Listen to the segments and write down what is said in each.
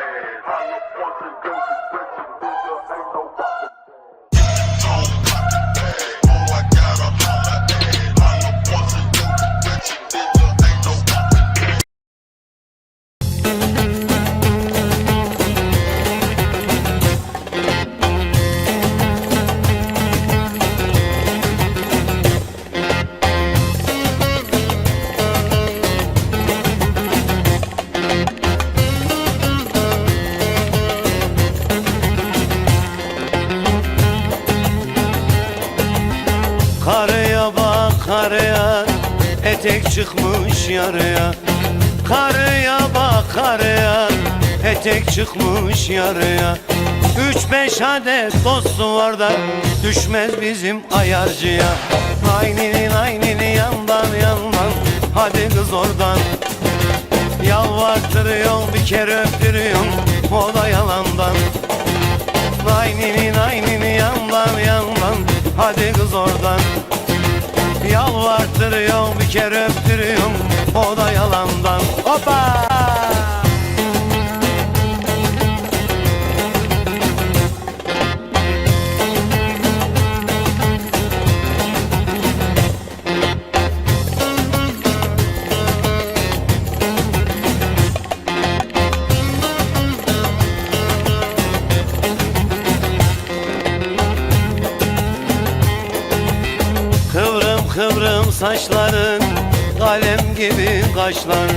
ass. I don't want to go to such a Karıya bak karıya Etek çıkmış yarıya. Karıya bak karıya Etek çıkmış yarıya. Üç beş adet dostu var da Düşmez bizim ayarcıya. Aynini aynini yandan yandan Hadi kız oradan. Yalvartırıyorsun bir kere öptürüyorsun O da yalandan. Aynini aynini yandan yandan Hadi kız oradan Yalvartırıyorsun bir kere öptürüyorsun O da yalandan. Hoppa saçların Kalem gibi kaşların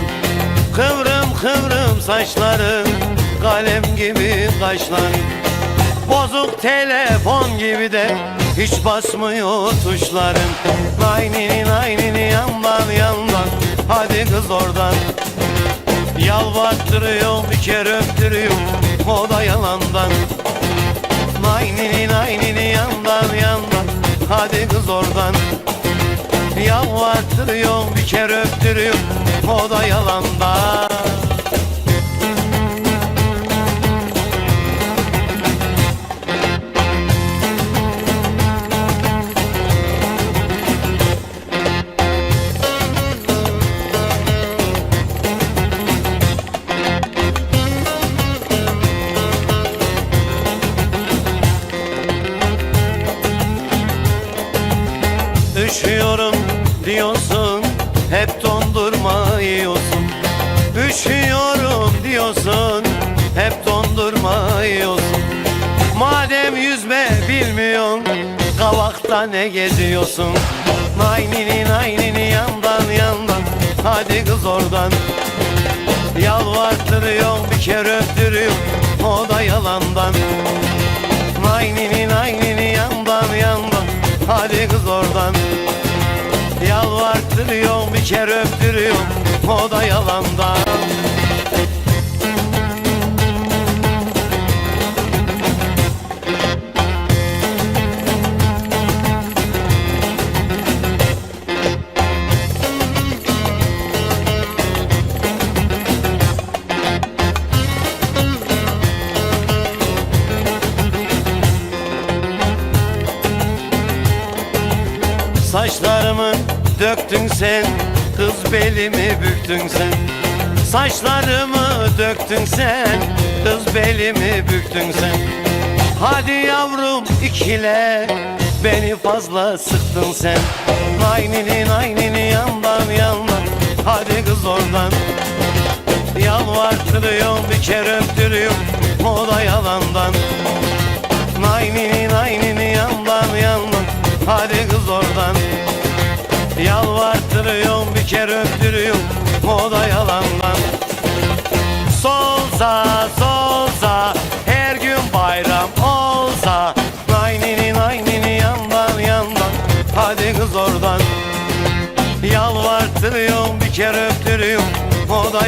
Kıvrım kıvrım saçların Kalem gibi kaşların Bozuk telefon gibi de Hiç basmıyor tuşların. Aynini aynini yandan yandan Hadi kız oradan. Yalvarttırıyor bir kere öptürüyor O da yalandan. Aynini aynini yandan yandan Hadi kız oradan Yalvarttırıyor bir kere öptürüyor O da yalandan Üşüyorum diyorsun Hep dondurma yiyorsun. Üşüyorum diyorsun Hep dondurma yiyorsun. Madem yüzme bilmiyorsun Kavakta ne geziyorsun? Naynini naynini yandan yandan Hadi kız oradan. Yalvarttırıyorsun bir kere öptürüyorsun O da yalandan. Naynini Yalvarttırıyorsun bir kere öptürüyorsun O da yalandan. Saçlarımı döktün sen Kız belimi büktün sen. Saçlarımı döktün sen Kız belimi büktün sen. Hadi yavrum ikile Beni fazla sıktın sen. Naynini naynini yandan yandan Hadi kız oradan. Yalvarttırıyorsun bir kere öptürüyorsun O da yalandan. Naynini Yalvarttırıyorsun bir kere öptürüyorsun O da yalandan. Solsa solsa Her gün bayram olsa. Naynini naynini yandan yandan. Hadi kız oradan. Yalvarttırıyorsun bir kere öptürüyorsun O da